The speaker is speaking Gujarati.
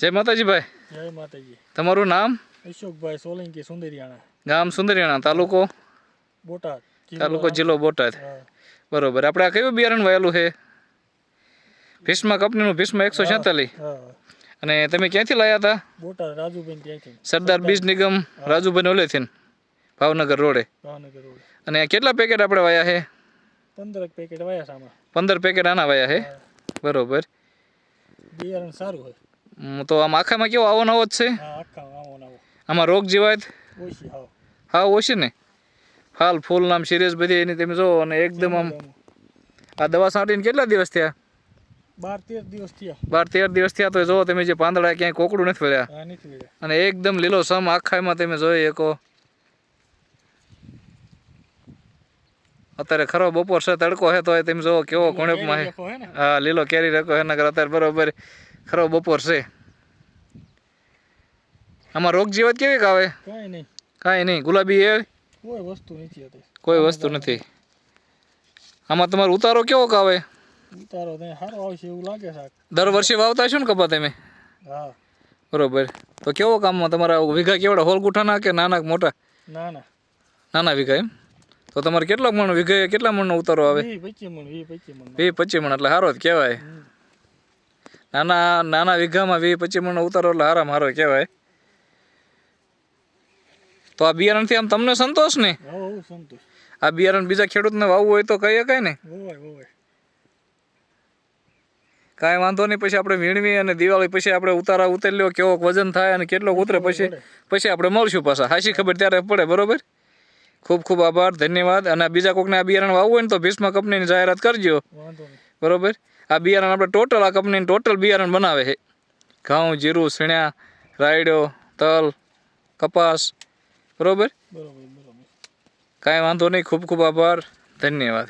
જય માતાજીભાઈ. જય માતાજી. તમારું નામ? અશોકભાઈ સોલંકી સુંદરિયાણા. ગામ સુંદરિયાણા તાલુકો? બોટાદ તાલુકો જિલ્લો બોટાદ. બરોબર. આપણે આ કયું બિયારણ વાયેલું છે? ભીષ્મ કંપનીનું ભીષ્મ એકસો છેતાલીસ. અને તમે ક્યાંથી લાયા હતા? બોટાદ રાજુભાઈ ત્યાંથી. સરદાર બીજ નિગમ રાજુભાઈ ઓલેથી ભાવનગર રોડે. ભાવનગર રોડે. અને કેટલા પેકેટ આપણે વાયા છે? પંદર પેકેટ વાયા સામા પંદર પેકેટ આના વાયા છે? બરોબર. બિયારણ સારું હોય તો આમ આખામાં કેવો આવો નવો જ છે? હા આમાં રોગ જીવાત હા. ઓછી ને? હાલ ફૂલ નામ સિરિયસ બધી એની તમે જો અને એકદમ આમ આ દવા છાંટીને કેટલા દિવસ થયા? બાર તેર દિવસ થયા. બાર તેર દિવસ થયા તો જો તમે જે પાંદડા ક્યાંય કોકડું નથી ફર્યા હા અને એકદમ લીલો સમ આખામાં તમે જોઈ શકો. અત્યારે ખરો બપોર છે તડકો છે તો તમે જો કેવો હે ને? હા લીલો કેરી રકો હે નગર અત્યારે બરોબર ખરો બપોર છે. આમાં રોગ જીવત કેવી આવે કાંઈ નહીં. કાંઈ નહીં. ગુલાબી એ? કોઈ વસ્તુ નથી કોઈ વસ્તુ નથી. આમાં તમારો ઉતારો કેવો આવે ઉતારો સારો આવશે એવું લાગે છે. દર વર્ષે વાવતા છો ને કપા તમે? હા. બરોબર. તો કેવો કામમાં તમારા વીઘા કેવડા? હોલ ગુઠાના કે નાના મોટા? ના ના નાના વીઘા એમ? તો તમારે કેટલા મણ વીઘે કેટલા મણનો ઉતારો આવે? વી પચીસ મણ પચીસ મણ. વીસ પચીસ મણ એટલે સારો જ કહેવાય. નાના નાના વીઘામાં વીસ પચીસ મણનો ઉતારો એટલે હારામાં હારો કહેવાય. તો આ બિયારણથી આમ તમને સંતોષ ને? આ બિયારણ બીજા ખેડૂતને વાવવું હોય તો કહી શકાય ને? કાંઈ વાંધો નહીં પછી આપણે વીણવી અને દિવાળી પછી આપણે ઉતારા ઉતરલ્યો લ્યો કેવો વજન થાય અને કેટલો ઉતરે પછી પછી આપણે મળશું પાછા. હાશી ખબર ત્યારે પડે બરોબર? ખૂબ ખૂબ આભાર ધન્યવાદ. અને બીજા કોકને આ બિયારણ વાવવું હોય ને તો ભીષ્મ કંપનીની જાહેરાત કરજો. બરોબર? આ બિયારણ આપણે ટોટલ આ કંપનીનું ટોટલ બિયારણ બનાવે છે. ઘઉં જીરું સીણ્યા રાયડો તલ કપાસ બરોબર. કાંઈ વાંધો નહીં ખૂબ ખૂબ આભાર. ધન્યવાદ.